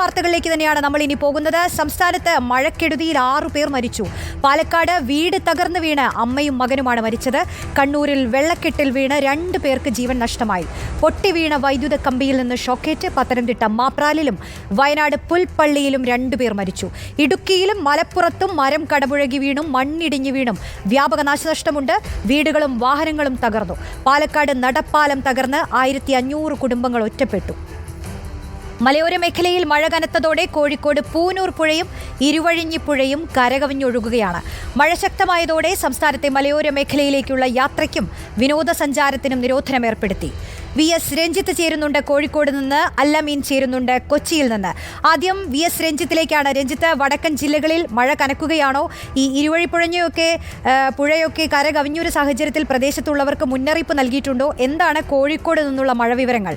വാർത്തകളിലേക്ക് തന്നെയാണ് നമ്മൾ ഇനി പോകുന്നത്. സംസ്ഥാനത്ത് മഴക്കെടുതിയിൽ ആറു പേർ മരിച്ചു. പാലക്കാട് വീട് തകർന്നു വീണ് അമ്മയും മകനുമാണ് മരിച്ചത്. കണ്ണൂരിൽ വെള്ളക്കെട്ടിൽ വീണ് രണ്ട് പേർക്ക് ജീവൻ നഷ്ടമായി. പൊട്ടി വീണ വൈദ്യുത കമ്പിയിൽ നിന്ന് ഷോക്കേറ്റ് പത്തനംതിട്ട മാപ്രാലിലും വയനാട് പുൽപ്പള്ളിയിലും രണ്ടുപേർ മരിച്ചു. ഇടുക്കിയിലും മലപ്പുറത്തും മരം കടപുഴകി വീണും മണ്ണിടിഞ്ഞു വീണും. വ്യാപക നാശനഷ്ടമുണ്ട്. വീടുകളും വാഹനങ്ങളും തകർന്നു. പാലക്കാട് നടപ്പാലം തകർന്ന് ആയിരത്തി കുടുംബങ്ങൾ ഒറ്റപ്പെട്ടു. മലയോര മേഖലയിൽ മഴ കനത്തതോടെ കോഴിക്കോട് പൂനൂർ പുഴയും ഇരുവഴിഞ്ഞി പുഴയും കരകവിഞ്ഞൊഴുകുകയാണ്. മഴ ശക്തമായതോടെ സംസ്ഥാനത്തെ മലയോര മേഖലയിലേക്കുള്ള യാത്രയ്ക്കും വിനോദസഞ്ചാരത്തിനും നിരോധനം ഏർപ്പെടുത്തി വി എസ് രഞ്ജിത്ത് ചേരുന്നുണ്ട് കോഴിക്കോട് നിന്ന് അല്ലമീൻ ചേരുന്നുണ്ട് കൊച്ചിയിൽ നിന്ന്. ആദ്യം വി എസ് രഞ്ജിത്തിലേക്കാണ്. രഞ്ജിത്ത് വടക്കൻ ജില്ലകളിൽ മഴ കനക്കുകയാണോ? ഈ ഇരുവഴിപ്പുഴഞ്ഞൊക്കെ പുഴയൊക്കെ കര കവിഞ്ഞൊരു സാഹചര്യത്തിൽ പ്രദേശത്തുള്ളവർക്ക് മുന്നറിയിപ്പ് നൽകിയിട്ടുണ്ടോ? എന്താണ് കോഴിക്കോട് നിന്നുള്ള മഴ വിവരങ്ങൾ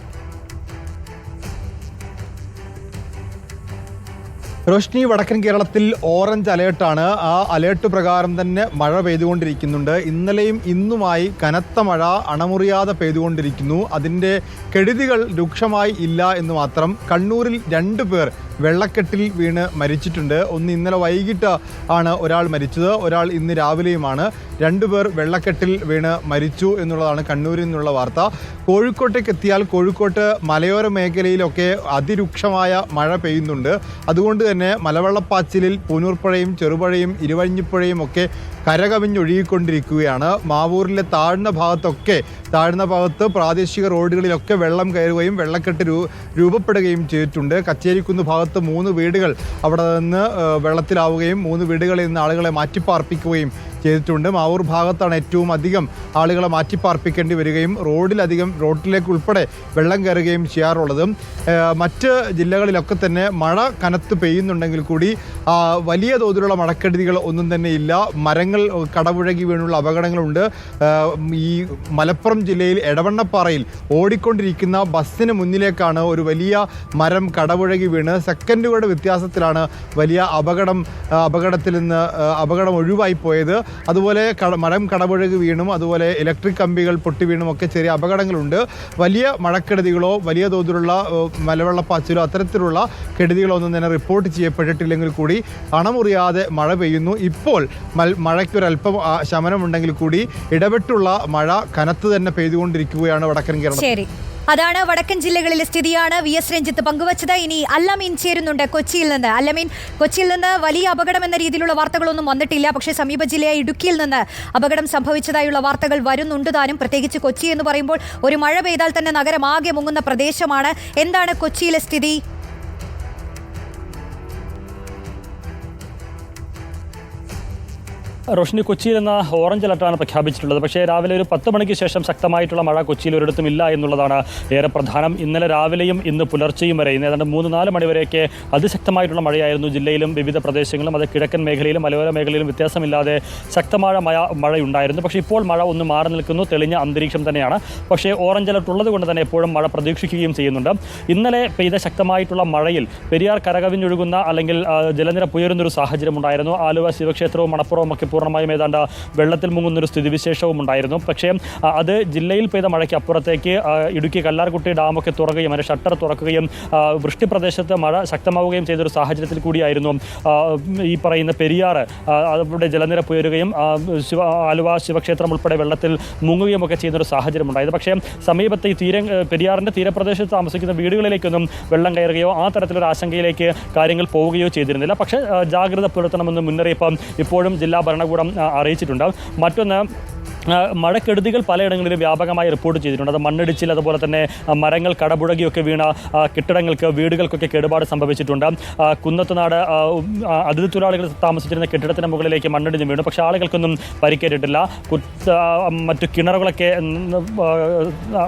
റോഷ്നി വടക്കൻ കേരളത്തിൽ ഓറഞ്ച് അലേർട്ടാണ്. ആ അലേർട്ട് പ്രകാരം തന്നെ മഴ പെയ്തുകൊണ്ടിരിക്കുന്നുണ്ട്. ഇന്നലെയും ഇന്നുമായി കനത്ത മഴ അണമുറിയാതെ പെയ്തുകൊണ്ടിരിക്കുന്നു. അതിന്റെ കെടുതികൾ രൂക്ഷമായി ഇല്ല എന്ന് മാത്രം കണ്ണൂരിൽ രണ്ടു പേർ വെള്ളക്കെട്ടിൽ വീണ് മരിച്ചിട്ടുണ്ട്. ഒന്ന് ഇന്നലെ വൈകിട്ട് ആണ് ഒരാൾ മരിച്ചത്. ഒരാൾ ഇന്ന് രാവിലെയുമാണ്. രണ്ടുപേർ വെള്ളക്കെട്ടിൽ വീണ് മരിച്ചു എന്നുള്ളതാണ് കണ്ണൂരിൽ നിന്നുള്ള വാർത്ത. കോഴിക്കോട്ടേക്ക് എത്തിയാൽ കോഴിക്കോട്ട് മലയോര മേഖലയിലൊക്കെ അതിരൂക്ഷമായ മഴ പെയ്യുന്നുണ്ട്. അതുകൊണ്ട് തന്നെ മലവെള്ളപ്പാച്ചിലിൽ പൂനൂർപ്പുഴയും ചെറുപുഴയും ഇരുവഴിഞ്ഞിപ്പുഴയും ഒക്കെ കരകവിഞ്ഞൊഴുകിക്കൊണ്ടിരിക്കുകയാണ്. മാവൂരിലെ താഴ്ന്ന ഭാഗത്തൊക്കെ താഴ്ന്ന ഭാഗത്ത് പ്രാദേശിക റോഡുകളിലൊക്കെ വെള്ളം കയറുകയും വെള്ളക്കെട്ട് രൂപപ്പെടുകയും ചെയ്തിട്ടുണ്ട്. കച്ചേരിക്കുന്ന് ഭാഗത്ത് മൂന്ന് വീടുകൾ അവിടെ നിന്ന് വെള്ളത്തിലാവുകയും മൂന്ന് വീടുകളിൽ നിന്ന് ആളുകളെ മാറ്റിപ്പാർപ്പിക്കുകയും ചെയ്തിട്ടുണ്ട്. മാവൂർ ഭാഗത്താണ് ഏറ്റവും അധികം ആളുകളെ മാറ്റിപ്പാർപ്പിക്കേണ്ടി വരികയും റോഡിലധികം റോഡിലേക്ക് ഉൾപ്പെടെ വെള്ളം കയറുകയും ചെയ്യാറുള്ളതും. മറ്റ് ജില്ലകളിലൊക്കെ തന്നെ മഴ കനത്ത് പെയ്യുന്നുണ്ടെങ്കിൽ കൂടി വലിയ തോതിലുള്ള മഴക്കെടുതികൾ ഒന്നും തന്നെ ഇല്ല. മരങ്ങൾ കടപുഴകി വീണുള്ള അപകടങ്ങളുണ്ട്. ഈ മലപ്പുറം ജില്ലയിൽ എടവണ്ണപ്പാറയിൽ ഓടിക്കൊണ്ടിരിക്കുന്ന ബസ്സിന് മുന്നിലേക്കാണ് ഒരു വലിയ മരം കടപുഴകി വീണ്. സെക്കൻഡുകളുടെ വ്യത്യാസത്തിലാണ് വലിയ അപകടം അപകടത്തിൽ നിന്ന് അപകടം ഒഴിവായി പോയത്. അതുപോലെ മരം കടപുഴകി വീണും അതുപോലെ ഇലക്ട്രിക് കമ്പികൾ പൊട്ടി വീണും ഒക്കെ ചെറിയ അപകടങ്ങളുണ്ട്. വലിയ മഴക്കെടുതികളോ വലിയ തോതിലുള്ള മലവെള്ളപ്പാച്ചിലോ അത്തരത്തിലുള്ള കെടുതികളോ ഒന്നും തന്നെ റിപ്പോർട്ട് ചെയ്യപ്പെട്ടിട്ടില്ലെങ്കിൽ കൂടി അണമുറിയാതെ മഴ പെയ്യുന്നു. ഇപ്പോൾ മഴയ്ക്കൊരല്പം ശമനമുണ്ടെങ്കിൽ കൂടി ഇടപെട്ടുള്ള മഴ കനത്ത് തന്നെ പെയ്തുകൊണ്ടിരിക്കുകയാണ് വടക്കൻ കേരളം അതാണ് വടക്കൻ ജില്ലകളിലെ സ്ഥിതിയാണ്. വി എസ് രഞ്ജിത്ത് പങ്കുവച്ചത്. ഇനി അല്ലമീൻ ചേരുന്നുണ്ട് കൊച്ചിയിൽ നിന്ന്. അല്ലമീൻ കൊച്ചിയിൽ നിന്ന് വലിയ അപകടം എന്ന രീതിയിലുള്ള വാർത്തകളൊന്നും വന്നിട്ടില്ല. പക്ഷേ സമീപ ജില്ലയായ ഇടുക്കിയിൽ നിന്ന് അപകടം സംഭവിച്ചതായുള്ള വാർത്തകൾ വരുന്നുണ്ട് താനും. പ്രത്യേകിച്ച് കൊച്ചി എന്ന് പറയുമ്പോൾ ഒരു മഴ പെയ്താൽ തന്നെ നഗരം ആകെ മുങ്ങുന്ന പ്രദേശമാണ്. എന്താണ് കൊച്ചിയിലെ സ്ഥിതി? റോഷിനി കൊച്ചിയിൽ നിന്ന് ഓറഞ്ച് അലർട്ടാണ് പ്രഖ്യാപിച്ചിട്ടുള്ളത്. പക്ഷേ രാവിലെ ഒരു പത്ത് മണിക്ക് ശേഷം ശക്തമായിട്ടുള്ള മഴ കൊച്ചിയിൽ ഒരിടത്തും ഇല്ല എന്നുള്ളതാണ് ഏറെ പ്രധാനം. ഇന്നലെ രാവിലെയും ഇന്ന് പുലർച്ചെയും വരെ ഇന്ന് ഏതാണ്ട് മൂന്ന് നാല് മണിവരെയൊക്കെ അതിശക്തമായിട്ടുള്ള മഴയായിരുന്നു ജില്ലയിലും വിവിധ പ്രദേശങ്ങളിലും. അത് കിഴക്കൻ മേഖലയിലും മലയോര മേഖലയിലും വ്യത്യാസമില്ലാതെ ശക്തമായ മഴ മഴയുണ്ടായിരുന്നു. പക്ഷേ ഇപ്പോൾ മഴ ഒന്ന് മാറി നിൽക്കുന്നു തെളിഞ്ഞ അന്തരീക്ഷം തന്നെയാണ്. പക്ഷേ ഓറഞ്ച് അലർട്ട് ഉള്ളത് കൊണ്ട് തന്നെ എപ്പോഴും മഴ പ്രതീക്ഷിക്കുകയും ചെയ്യുന്നുണ്ട്. ഇന്നലെ പെയ്ത ശക്തമായിട്ടുള്ള മഴയിൽ പെരിയാർ കരകവിഞ്ഞൊഴുകുന്ന അല്ലെങ്കിൽ ജലനിരപ്പ് ഉയരുന്നൊരു സാഹചര്യം ഉണ്ടായിരുന്നു ആലുവ ശിവക്ഷേത്രവും മണപ്പുറവും ഒക്കെ പൂർണമായും ഏതാണ്ട് വെള്ളത്തിൽ മുങ്ങുന്നൊരു സ്ഥിതിവിശേഷവും ഉണ്ടായിരുന്നു. പക്ഷേ അത് ജില്ലയിൽ പെയ്ത മഴയ്ക്ക് അപ്പുറത്തേക്ക് ഇടുക്കി കല്ലാർകുട്ടി ഡാമൊക്കെ തുറക്കുകയും അതിന്റെ ഷട്ടർ തുറക്കുകയും വൃഷ്ടി പ്രദേശത്ത് മഴ ശക്തമാവുകയും ചെയ്തൊരു സാഹചര്യത്തിൽ കൂടിയായിരുന്നു. ഈ പറയുന്ന പെരിയാർ അവിടെ ജലനിരപ്പ് ഉയരുകയും ശിവ ആലുവ ശിവക്ഷേത്രം ഉൾപ്പെടെ വെള്ളത്തിൽ മുങ്ങുകയും ഒക്കെ ചെയ്യുന്നൊരു സാഹചര്യം ഉണ്ടായത് പക്ഷേ സമീപത്തെ ഈ തീര പെരിയാറിന്റെ തീരപ്രദേശത്ത് താമസിക്കുന്ന വീടുകളിലേക്കൊന്നും വെള്ളം കയറുകയോ ആ തരത്തിലൊരു ആശങ്കയിലേക്ക് കാര്യങ്ങൾ പോവുകയോ ചെയ്തിരുന്നില്ല. പക്ഷേ ജാഗ്രത പുലർത്തണമെന്ന് മുന്നറിയിപ്പ് ഇപ്പോഴും ജില്ലാ ഭരണകൂടം ആ, അറിയിച്ചിട്ടുണ്ട്. മറ്റൊന്ന് മഴക്കെടുതികൾ പലയിടങ്ങളിലും വ്യാപകമായി റിപ്പോർട്ട് ചെയ്തിട്ടുണ്ട്. അത് മണ്ണിടിച്ചിൽ അതുപോലെ തന്നെ മരങ്ങൾ കടപുഴകിയൊക്കെ വീണ കെട്ടിടങ്ങൾക്ക് വീടുകൾക്കൊക്കെ കേടുപാട് സംഭവിച്ചിട്ടുണ്ട്. കുന്നത്തുനാട് അതിഥി തൊഴിലാളികൾ താമസിച്ചിരുന്ന കെട്ടിടത്തിന് മുകളിലേക്ക് മണ്ണിടിഞ്ഞ് വീണു. പക്ഷേ ആളുകൾക്കൊന്നും പരിക്കേറ്റിട്ടില്ല. കുത്ത മറ്റു കിണറുകളൊക്കെ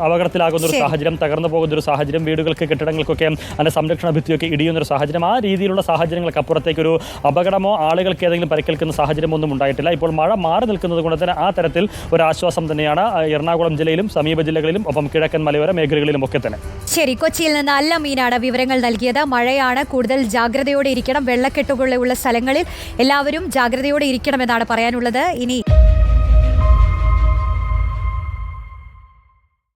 അപകടത്തിലാകുന്ന ഒരു സാഹചര്യം തകർന്നു പോകുന്ന ഒരു സാഹചര്യം വീടുകൾക്ക് കെട്ടിടങ്ങൾക്കൊക്കെ അതിന്റെ സംരക്ഷണ ഭിത്തിയൊക്കെ ഇടിയുന്ന ഒരു സാഹചര്യം ആ രീതിയിലുള്ള സാഹചര്യങ്ങൾക്ക് അപ്പുറത്തേക്കൊരു അപകടമോ ആളുകൾക്ക് ഏതെങ്കിലും പരിക്കേൽക്കുന്ന സാഹചര്യമൊന്നും ഉണ്ടായിട്ടില്ല. ഇപ്പോൾ മഴ മാറി നിൽക്കുന്നത് കൊണ്ട് തന്നെ ആ തരത്തിൽ ഒരു ആശ്വാസം തന്നെയാണ് എറണാകുളം ജില്ലയിലും സമീപ ജില്ലകളിലും ഒപ്പം കിഴക്കൻ മലയോര മേഖലകളിലും ഒക്കെ തന്നെ. ശരി കൊച്ചിയിൽ നിന്ന് അല്ല മീനാണ് വിവരങ്ങൾ നൽകിയത്. മഴയാണ്. കൂടുതൽ ജാഗ്രതയോടെ ഇരിക്കണം. വെള്ളക്കെട്ടുകളുള്ള സ്ഥലങ്ങളിൽ എല്ലാവരും ജാഗ്രതയോടെ ഇരിക്കണം എന്നാണ് പറയാനുള്ളത്. ഇനി